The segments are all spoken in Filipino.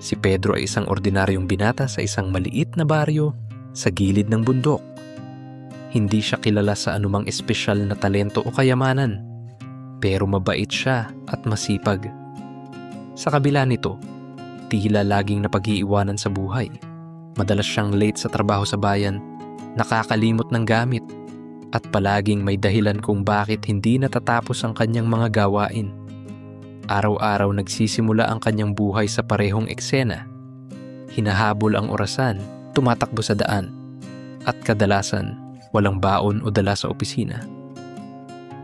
Si Pedro ay isang ordinaryong binata sa isang maliit na baryo sa gilid ng bundok. Hindi siya kilala sa anumang espesyal na talento o kayamanan, pero mabait siya at masipag. Sa kabila nito, tila laging napag-iiwanan sa buhay. Madalas siyang late sa trabaho sa bayan, nakakalimot ng gamit, at palaging may dahilan kung bakit hindi natatapos ang kanyang mga gawain. Araw-araw nagsisimula ang kanyang buhay sa parehong eksena. Hinahabol ang orasan, tumatakbo sa daan, at kadalasan walang baon o dala sa opisina.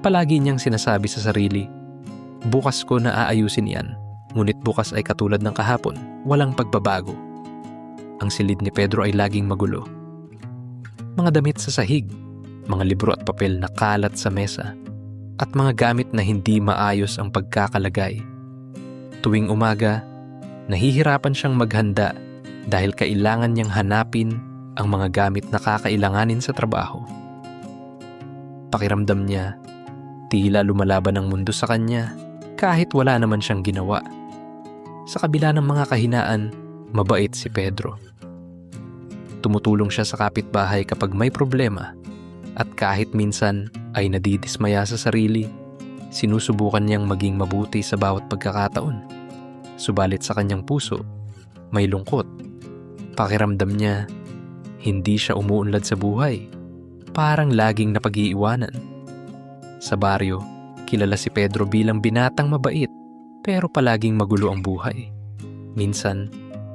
Palagi niyang sinasabi sa sarili, bukas ko na aayusin yan, ngunit bukas ay katulad ng kahapon, walang pagbabago. Ang silid ni Pedro ay laging magulo. Mga damit sa sahig, mga libro at papel na kalat sa mesa, at mga gamit na hindi maayos ang pagkakalagay. Tuwing umaga, nahihirapan siyang maghanda dahil kailangan niyang hanapin ang mga gamit na kakailanganin sa trabaho. Pakiramdam niya, tila lumalaban ang mundo sa kanya kahit wala naman siyang ginawa. Sa kabila ng mga kahinaan, mabait si Pedro. Tumutulong siya sa kapitbahay kapag may problema at kahit minsan ay nadidismaya sa sarili, sinusubukan niyang maging mabuti sa bawat pagkakataon. Subalit sa kanyang puso, may lungkot. Pakiramdam niya, hindi siya umuunlad sa buhay. Parang laging napag-iiwanan. Sa baryo, kilala si Pedro bilang binatang mabait pero palaging magulo ang buhay. Minsan,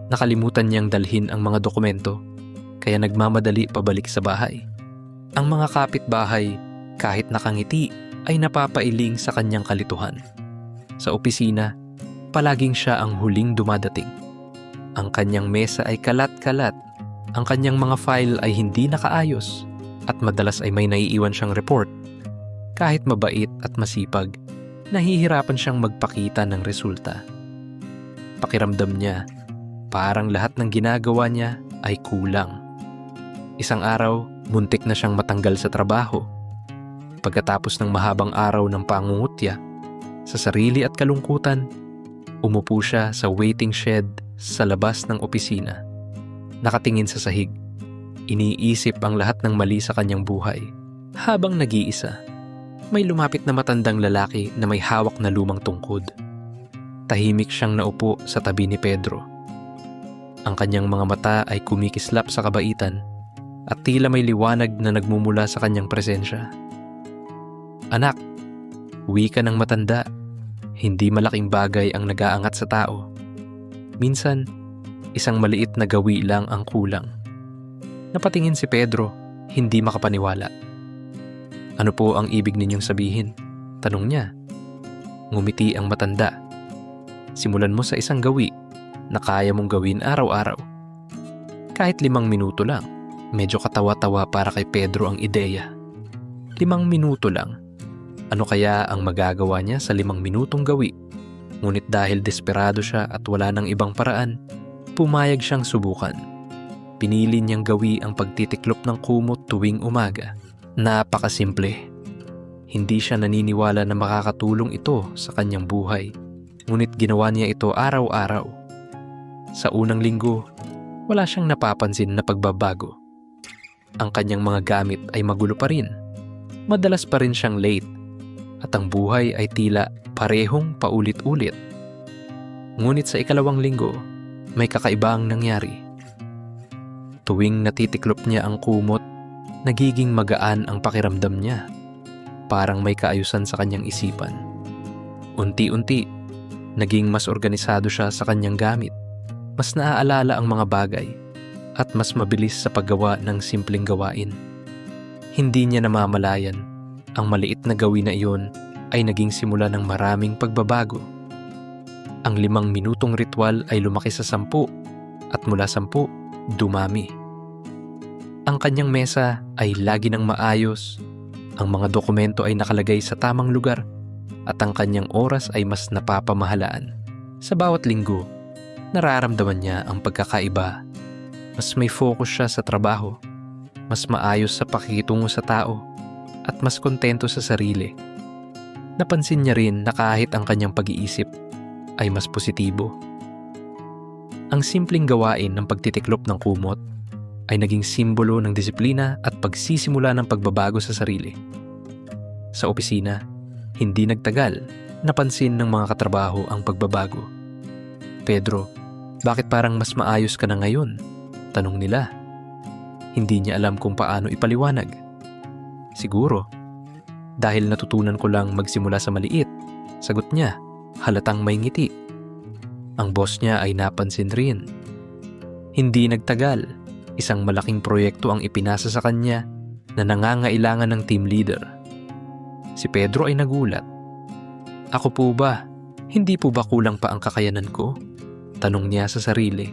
nakalimutan niyang dalhin ang mga dokumento kaya nagmamadali pabalik sa bahay. Ang mga kapitbahay, kahit nakangiti, ay napapailing sa kanyang kalituhan. Sa opisina, palaging siya ang huling dumadating. Ang kanyang mesa ay kalat-kalat, ang kanyang mga file ay hindi nakaayos, at madalas ay may naiiwan siyang report. Kahit mabait at masipag, nahihirapan siyang magpakita ng resulta. Pakiramdam niya, parang lahat ng ginagawa niya ay kulang. Isang araw, muntik na siyang matanggal sa trabaho. Pagkatapos ng mahabang araw ng pangungutya, sa sarili at kalungkutan, umupo siya sa waiting shed sa labas ng opisina. Nakatingin sa sahig, iniisip ang lahat ng mali sa kanyang buhay. Habang nag-iisa, may lumapit na matandang lalaki na may hawak na lumang tungkod. Tahimik siyang naupo sa tabi ni Pedro. Ang kanyang mga mata ay kumikislap sa kabaitan at tila may liwanag na nagmumula sa kanyang presensya. Anak, wika ng matanda, hindi malaking bagay ang nagaangat sa tao. Minsan, isang maliit na gawi lang ang kulang. Napatingin si Pedro, hindi makapaniwala. Ano po ang ibig ninyong sabihin? Tanong niya. Ngumiti ang matanda. Simulan mo sa isang gawi na kaya mong gawin araw-araw. Kahit limang minuto lang. Medyo katawa-tawa para kay Pedro ang ideya. Limang minuto lang. Ano kaya ang magagawa niya sa limang minutong gawi? Ngunit dahil desperado siya at wala ng ibang paraan, pumayag siyang subukan. Pinili niyang gawi ang pagtitiklop ng kumot tuwing umaga. Napakasimple. Hindi siya naniniwala na makakatulong ito sa kanyang buhay. Ngunit ginawa niya ito araw-araw. Sa unang linggo, wala siyang napapansin na pagbabago. Ang kanyang mga gamit ay magulo pa rin. Madalas pa rin siyang late at ang buhay ay tila parehong paulit-ulit. Ngunit sa ikalawang linggo, may kakaibang nangyari. Tuwing natitiklop niya ang kumot, nagiging magaan ang pakiramdam niya. Parang may kaayusan sa kanyang isipan. Unti-unti, naging mas organisado siya sa kanyang gamit. Mas naaalala ang mga bagay at mas mabilis sa paggawa ng simpleng gawain. Hindi niya namamalayan, ang maliit na gawin na iyon ay naging simula ng maraming pagbabago. Ang limang minutong ritual ay lumaki sa sampu at mula sampu, dumami. Ang kanyang mesa ay lagi ng maayos, ang mga dokumento ay nakalagay sa tamang lugar at ang kanyang oras ay mas napapamahalaan. Sa bawat linggo, nararamdaman niya ang pagkakaiba mas may focus siya sa trabaho, mas maayos sa pakikitungo sa tao, at mas kontento sa sarili. Napansin niya rin na kahit ang kanyang pag-iisip ay mas positibo. Ang simpleng gawain ng pagtitiklop ng kumot ay naging simbolo ng disiplina at pagsisimula ng pagbabago sa sarili. Sa opisina, hindi nagtagal, napansin ng mga katrabaho ang pagbabago. Pedro, bakit parang mas maayos ka na ngayon? Tanong nila. Hindi niya alam kung paano ipaliwanag. Siguro, dahil natutunan ko lang magsimula sa maliit, sagot niya, halatang may ngiti. Ang boss niya ay napansin rin. Hindi nagtagal, isang malaking proyekto ang ipinasa sa kanya na nangangailangan ng team leader. Si Pedro ay nagulat. Ako po ba? Hindi po ba kulang pa ang kakayanan ko? Tanong niya sa sarili.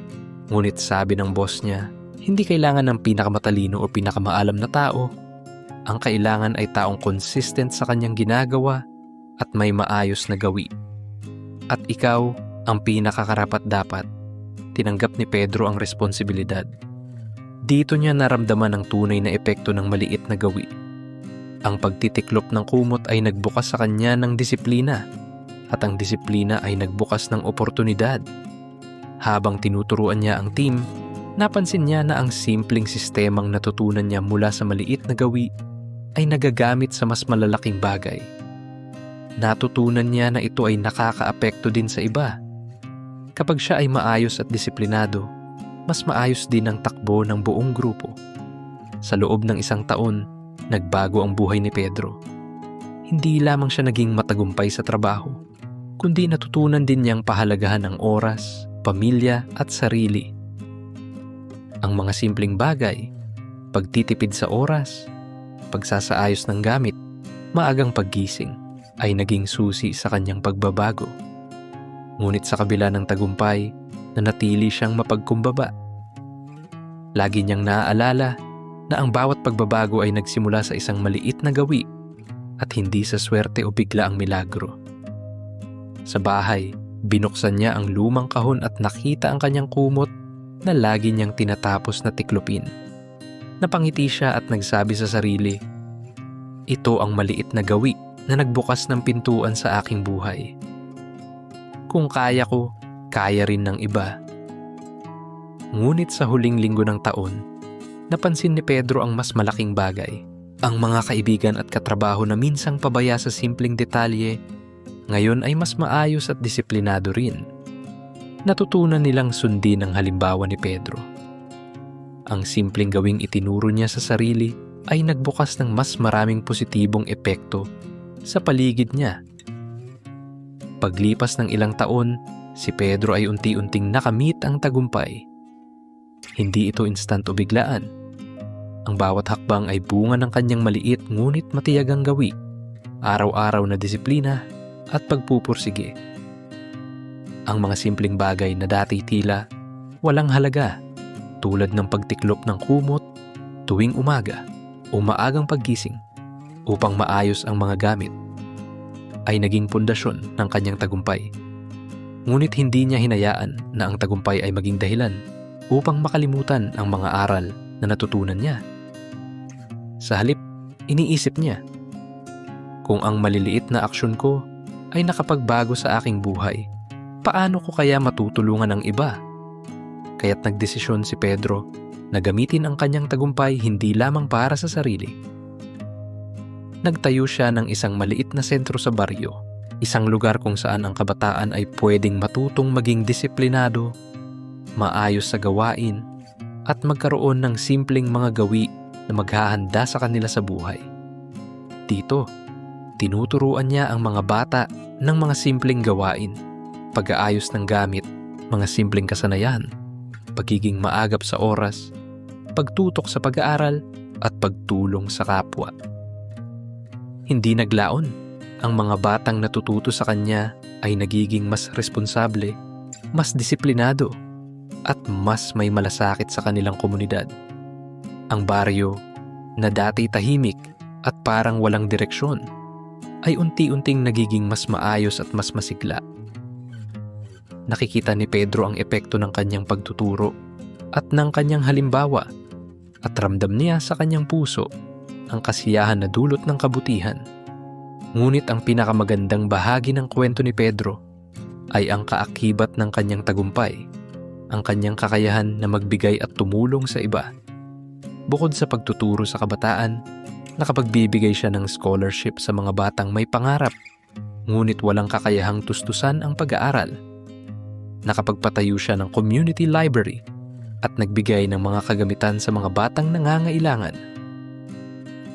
Ngunit sabi ng boss niya, hindi kailangan ng pinakamatalino o pinakamaalam na tao. Ang kailangan ay taong consistent sa kanyang ginagawa at may maayos na gawi. At ikaw ang pinakakarapat dapat. Tinanggap ni Pedro ang responsibilidad. Dito niya naramdaman ang tunay na epekto ng maliit na gawi. Ang pagtitiklop ng kumot ay nagbukas sa kanya ng disiplina at ang disiplina ay nagbukas ng oportunidad. Habang tinuturuan niya ang team, napansin niya na ang simpleng sistemang natutunan niya mula sa maliit na gawi ay nagagamit sa mas malalaking bagay. Natutunan niya na ito ay nakakaapekto din sa iba. Kapag siya ay maayos at disiplinado, mas maayos din ang takbo ng buong grupo. Sa loob ng isang taon, nagbago ang buhay ni Pedro. Hindi lamang siya naging matagumpay sa trabaho, kundi natutunan din niyang pahalagahan ang oras, pamilya at sarili. Ang mga simpleng bagay, pagtitipid sa oras, pagsasaayos ng gamit, maagang paggising ay naging susi sa kanyang pagbabago. Ngunit sa kabila ng tagumpay, nanatili siyang mapagkumbaba. Lagi niyang naaalala na ang bawat pagbabago ay nagsimula sa isang maliit na gawi at hindi sa swerte o bigla ang milagro. Sa bahay, binuksan niya ang lumang kahon at nakita ang kanyang kumot na lagi niyang tinatapos na tiklopin. Napangiti siya at nagsabi sa sarili, Ito ang maliit na gawi na nagbukas ng pintuan sa aking buhay. Kung kaya ko, kaya rin ng iba. Ngunit sa huling linggo ng taon, napansin ni Pedro ang mas malaking bagay. Ang mga kaibigan at katrabaho na minsang pabaya sa simpleng detalye, ngayon ay mas maayos at disiplinado rin. Natutunan nilang sundin ang halimbawa ni Pedro. Ang simpleng gawing itinuro niya sa sarili ay nagbukas ng mas maraming positibong epekto sa paligid niya. Paglipas ng ilang taon, si Pedro ay unti-unting nakamit ang tagumpay. Hindi ito instant o biglaan. Ang bawat hakbang ay bunga ng kanyang maliit ngunit matiyagang gawi, araw-araw na disiplina at pagpupursige. Ang mga simpleng bagay na dati tila walang halaga tulad ng pagtiklop ng kumot tuwing umaga o maagang paggising upang maayos ang mga gamit ay naging pundasyon ng kanyang tagumpay. Ngunit hindi niya hinayaan na ang tagumpay ay maging dahilan upang makalimutan ang mga aral na natutunan niya. Sa halip, iniisip niya, kung ang maliliit na aksyon ko ay nakapagbago sa aking buhay, paano ko kaya matutulungan ang iba? Kaya't nagdesisyon si Pedro na gamitin ang kanyang tagumpay hindi lamang para sa sarili. Nagtayo siya ng isang maliit na sentro sa baryo, isang lugar kung saan ang kabataan ay pwedeng matutong maging disiplinado, maayos sa gawain, at magkaroon ng simpleng mga gawi na maghahanda sa kanila sa buhay. Dito, tinuturuan niya ang mga bata ng mga simpleng gawain, pag-aayos ng gamit, mga simpleng kasanayan, pagiging maagap sa oras, pagtutok sa pag-aaral, at pagtulong sa kapwa. Hindi naglaon, ang mga batang natututo sa kanya ay nagiging mas responsable, mas disiplinado, at mas may malasakit sa kanilang komunidad. Ang baryo, na dati tahimik at parang walang direksyon, ay unti-unting nagiging mas maayos at mas masigla. Nakikita ni Pedro ang epekto ng kanyang pagtuturo at ng kanyang halimbawa at ramdam niya sa kanyang puso ang kasiyahan na dulot ng kabutihan. Ngunit ang pinakamagandang bahagi ng kwento ni Pedro ay ang kaakibat ng kanyang tagumpay. ang kanyang kakayahan na magbigay at tumulong sa iba. Bukod sa pagtuturo sa kabataan, nakapagbibigay siya ng scholarship sa mga batang may pangarap, ngunit walang kakayahang tustusan ang pag-aaral. Nakapagpatayo siya ng community library at nagbigay ng mga kagamitan sa mga batang nangangailangan.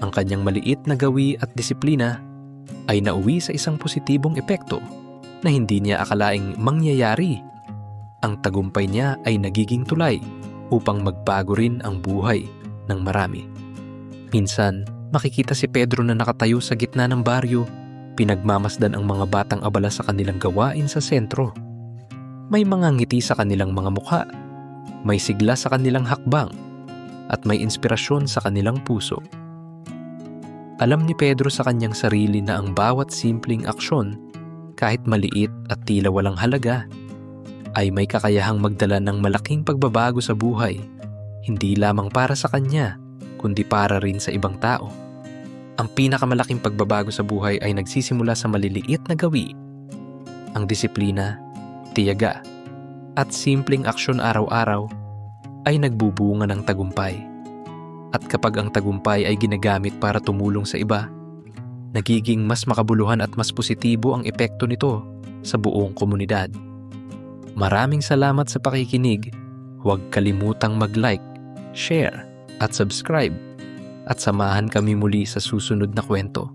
Ang kanyang maliit na gawi at disiplina ay nauwi sa isang positibong epekto na hindi niya akalaing mangyayari. Ang tagumpay niya ay nagiging tulay upang magbago rin ang buhay ng marami. Minsan, makikita si Pedro na nakatayo sa gitna ng baryo, pinagmamasdan ang mga batang abala sa kanilang gawain sa sentro. May mga ngiti sa kanilang mga mukha, may sigla sa kanilang hakbang, at may inspirasyon sa kanilang puso. Alam ni Pedro sa kanyang sarili na ang bawat simpleng aksyon, kahit maliit at tila walang halaga, ay may kakayahang magdala ng malaking pagbabago sa buhay, hindi lamang para sa kanya, kundi para rin sa ibang tao. Ang pinakamalaking pagbabago sa buhay ay nagsisimula sa maliliit na gawi. Ang disiplina, tiyaga, at simpleng aksyon araw-araw ay nagbubunga ng tagumpay. At kapag ang tagumpay ay ginagamit para tumulong sa iba, nagiging mas makabuluhan at mas positibo ang epekto nito sa buong komunidad. Maraming salamat sa pakikinig. Huwag kalimutang mag-like, share, at subscribe. At samahan kami muli sa susunod na kwento.